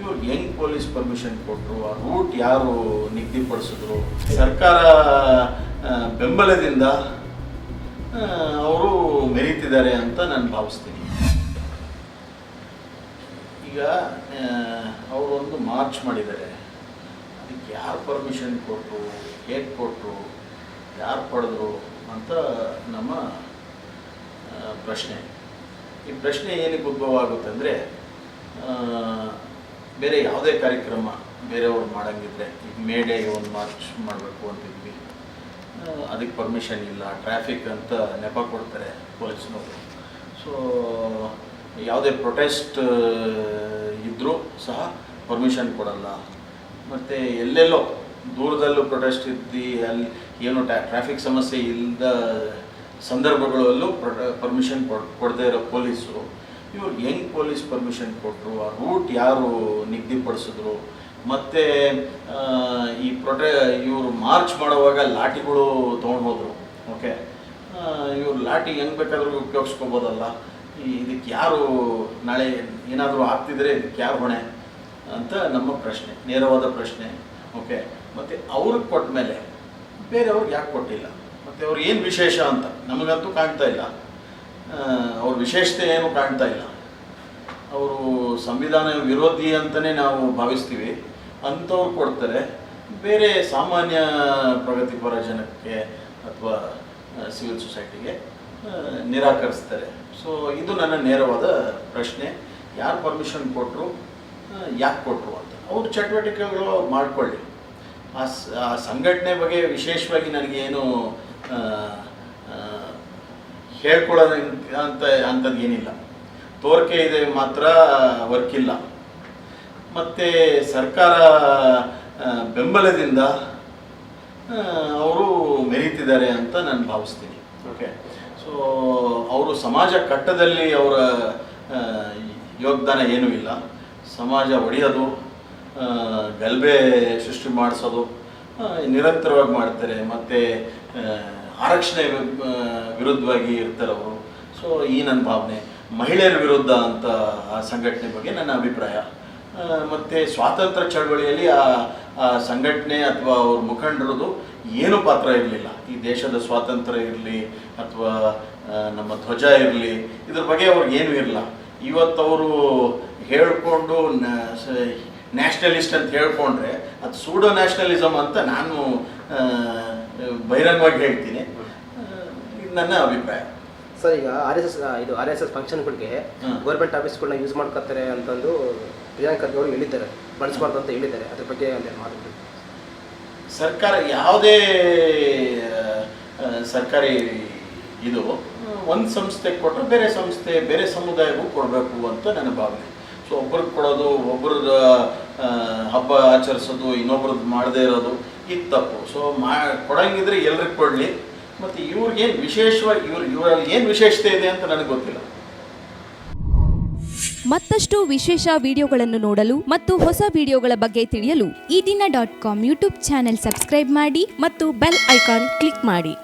ಇವ್ರಿಗೆ ಹೆಂಗ್ police permission ಕೊಟ್ಟರು ಆ ರೂಟ್ ಯಾರು ನಿಗದಿಪಡಿಸಿದ್ರು? ಸರ್ಕಾರ ಬೆಂಬಲದಿಂದ ಅವರು ಮೆರೀತಿದ್ದಾರೆ ಅಂತ ನಾನು ಭಾವಿಸ್ತೀನಿ. ಈಗ ಅವರೊಂದು ಮಾರ್ಚ್ ಮಾಡಿದ್ದಾರೆ. ಅದಕ್ಕೆ ಯಾರು ಪರ್ಮಿಷನ್ ಕೊಟ್ಟರು ಹೇಗೆ ಕೊಟ್ಟರು ಯಾರು ಪಡೆದ್ರು? ಅಂತ ನಮ್ಮ ಪ್ರಶ್ನೆ. ಈ ಪ್ರಶ್ನೆ ಏನಕ್ಕೆ ಉದ್ಭವ ಆಗುತ್ತೆ ಅಂದರೆ ಬೇರೆ ಯಾವುದೇ ಕಾರ್ಯಕ್ರಮ ಬೇರೆಯವ್ರು ಮಾಡೋಂಗಿದ್ರೆ ಈಗ ಡೇ ಒಂದು ಮಾರ್ಚ್ ಮಾಡಬೇಕು ಅಂತಿದ್ವಿ. ಅದಕ್ಕೆ ಪರ್ಮಿಷನ್ ಇಲ್ಲ ಟ್ರಾಫಿಕ್ ಅಂತ ನೆಪ ಕೊಡ್ತಾರೆ ಪೊಲೀಸ್ನವರು. ಸೊ ಯಾವುದೇ ಪ್ರೊಟೆಸ್ಟ್ ಇದ್ದರೂ ಸಹ ಪರ್ಮಿಷನ್ ಕೊಡಲ್ಲ. ಮತ್ತು ಎಲ್ಲೆಲ್ಲೋ ದೂರದಲ್ಲೂ ಪ್ರೊಟೆಸ್ಟ್ ಇದ್ದು, ಅಲ್ಲಿ ಏನು ಟ್ರಾಫಿಕ್ ಸಮಸ್ಯೆ ಇಲ್ಲದ ಸಂದರ್ಭಗಳಲ್ಲೂ ಪರ್ಮಿಷನ್ ಕೊಡ್, ಕೊಡದೇ ಇರೋ ಪೊಲೀಸು ಇವ್ರಿಗೆ ಹೆಂಗೆ ಪೊಲೀಸ್ ಪರ್ಮಿಷನ್ ಕೊಟ್ಟರು ಆ ರೂಟ್ ಯಾರು ನಿಗದಿಪಡಿಸಿದ್ರು, ಮತ್ತು ಈ ಪ್ರೊಟೆ, ಇವರು ಮಾರ್ಚ್ ಮಾಡುವಾಗ ಲಾಠಿಗಳು ತೊಗೊಂಡು ಓಕೆ ಇವ್ರು ಲಾಠಿ ಹೆಂಗೆ ಬೇಕಾದ್ರೂ ಉಪಯೋಗಿಸ್ಕೋಬೋದಲ್ಲ ಇದಕ್ಕೆ ಯಾರು ನಾಳೆ ಏನಾದರೂ ಆಗ್ತಿದ್ರೆ ಇದಕ್ಕೆ ಯಾರು ಹೊಣೆ ಅಂತ ನಮ್ಮ ಪ್ರಶ್ನೆ, ನೇರವಾದ ಪ್ರಶ್ನೆ ಓಕೆ ಮತ್ತು ಅವ್ರಿಗೆ ಕೊಟ್ಟ ಮೇಲೆ ಬೇರೆಯವ್ರಿಗೆ ಯಾಕೆ ಕೊಟ್ಟಿಲ್ಲ? ಮತ್ತು ಅವ್ರು ಏನು ವಿಶೇಷ ಅಂತ ನಮಗಂತೂ ಕಾಣ್ತಾ ಇಲ್ಲ. ಅವ್ರ ವಿಶೇಷತೆ ಏನು ಕಾಣ್ತಾ ಇಲ್ಲ. ಅವರು ಸಂವಿಧಾನ ವಿರೋಧಿ ಅಂತಲೇ ನಾವು ಭಾವಿಸ್ತೀವಿ. ಅಂಥವ್ರು ಕೊಡ್ತಾರೆ. ಬೇರೆ ಸಾಮಾನ್ಯ ಪ್ರಗತಿಪರ ಜನಕ್ಕೆ ಅಥವಾ ಸಿವಿಲ್ ಸೊಸೈಟಿಗೆ ನಿರಾಕರಿಸ್ತಾರೆ. ಸೊ ಇದು ನನ್ನ ನೇರವಾದ ಪ್ರಶ್ನೆ. ಯಾರು ಪರ್ಮಿಷನ್ ಕೊಟ್ಟರು ಯಾಕೆ ಕೊಟ್ಟರು ಅಂತ. ಅವ್ರ ಚಟುವಟಿಕೆಗಳು ಮಾಡಿಕೊಳ್ಳಿ. ಆ ಸಂಘಟನೆ ಬಗ್ಗೆ ವಿಶೇಷವಾಗಿ ನನಗೇನು ಹೇಳ್ಕೊಳ್ಳೋದು ಅಂತ ಅಂಥದ್ದು ಏನಿಲ್ಲ. ತೋರಿಕೆ ಇದೆ ಮಾತ್ರ ವರ್ಕ್ ಇಲ್ಲ. ಮತ್ತು ಸರ್ಕಾರ ಬೆಂಬಲದಿಂದ ಅವರು ಮೆರೀತಿದ್ದಾರೆ ಅಂತ ನಾನು ಭಾವಿಸ್ತೀನಿ. ಓಕೆ ಸೊ ಅವರು ಸಮಾಜ ಕಟ್ಟದಲ್ಲಿ ಅವರ ಯೋಗದಾನ ಏನೂ ಇಲ್ಲ. ಸಮಾಜ ಒಡೆಯೋದು ಗಲಭೆ ಸೃಷ್ಟಿ ಮಾಡಿಸೋದು ನಿರಂತರವಾಗಿ ಮಾಡ್ತಾರೆ. ಮತ್ತು ಆರಕ್ಷಣೆ ವಿರುದ್ಧವಾಗಿ ಇರ್ತಾರೆ ಅವರು. ಸೊ ಈ ನನ್ನ ಭಾವನೆ. ಮಹಿಳೆಯರ ವಿರುದ್ಧ ಅಂತ ಆ ಸಂಘಟನೆ ಬಗ್ಗೆ ನನ್ನ ಅಭಿಪ್ರಾಯ. ಮತ್ತು ಸ್ವಾತಂತ್ರ್ಯ ಚಳವಳಿಯಲ್ಲಿ ಆ ಸಂಘಟನೆ ಅಥವಾ ಅವ್ರ ಮುಖಂಡರದು ಏನು ಪಾತ್ರ ಇರಲಿಲ್ಲ. ಈ ದೇಶದ ಸ್ವಾತಂತ್ರ್ಯ ಇರಲಿ ಅಥವಾ ನಮ್ಮ ಧ್ವಜ ಇರಲಿ, ಇದ್ರ ಬಗ್ಗೆ ಅವ್ರಿಗೆ ಏನೂ ಇರಲ್ಲ ಇವತ್ತವರು ಹೇಳ್ಕೊಂಡು ನ್ಯಾಷನಲಿಸ್ಟ್ ಅಂತ ಹೇಳ್ಕೊಂಡ್ರೆ ಅದು ಸೂಡೋ ನ್ಯಾಷನಲಿಸಮ್ ಅಂತ ನಾನು ಬಹಿರಂಗವಾಗಿ ಹೇಳ್ತೀನಿ. ಇದು ನನ್ನ ಅಭಿಪ್ರಾಯ. ಸರ್ ಈಗ ಆರ್ ಎಸ್ ಎಸ್ ಇದು ಆರ್ ಎಸ್ ಎಸ್ ಫಂಕ್ಷನ್ಗಳಿಗೆ ಬಗ್ಗೆ ಗೌರ್ಮೆಂಟ್ ಆಫೀಸ್ಗಳನ್ನ ಯೂಸ್ ಮಾಡ್ಕೊತಾರೆ ಅಂತಂದು ಪ್ರಿಯಾಂಕ್ ಖರ್ಗೆ ಅವರು ಹೇಳಿದ್ದಾರೆ. ಬಳಸಬಾರ್ದು ಅಂತ ಹೇಳಿದ್ದಾರೆ. ಅದ್ರ ಬಗ್ಗೆ ಅಲ್ಲಿ ಮಾತಾಡಿ. ಸರ್ಕಾರ ಯಾವುದೇ ಸರ್ಕಾರಿ ಇದು ಒಂದು ಸಂಸ್ಥೆ ಕೊಟ್ಟರೆ ಬೇರೆ ಸಂಸ್ಥೆ ಬೇರೆ ಸಮುದಾಯಕ್ಕೂ ಕೊಡಬೇಕು ಅಂತ ನನ್ನ ಭಾವನೆ. ಸೊ ಒಬ್ರಿಗೆ ಕೊಡೋದು ಆ, ಹಬ್ಬ ಆಚರಿಸೋದು, ಇನ್ನೊಬ್ರದ್ದು ಮಾಡದೇ ಇರೋದು ಇದು ತಪ್ಪು. ಸೊ ಮಾ, ಕೊಡಂಗಿದ್ರೆ ಎಲ್ರಿಗೆ ಕೊಡಲಿ, ಮತ್ತು ಇವ್ರಿಗೇನು ವಿಶೇಷವಾಗಿ, ಇವ್ರು, ಇವರಲ್ಲಿ ಏನು ವಿಶೇಷತೆ ಇದೆ ಅಂತ ನನಗೆ ಗೊತ್ತಿಲ್ಲ. ಮತ್ತಷ್ಟು ವಿಶೇಷ ವಿಡಿಯೋಗಳನ್ನು ನೋಡಲು ಮತ್ತು ಹೊಸ ವಿಡಿಯೋಗಳ ಬಗ್ಗೆ ತಿಳಿಯಲು ಈ ದಿನ dot com YouTube channel subscribe ಮಾಡಿ ಮತ್ತು ಬೆಲ್ ಐಕಾನ್ ಕ್ಲಿಕ್ ಮಾಡಿ.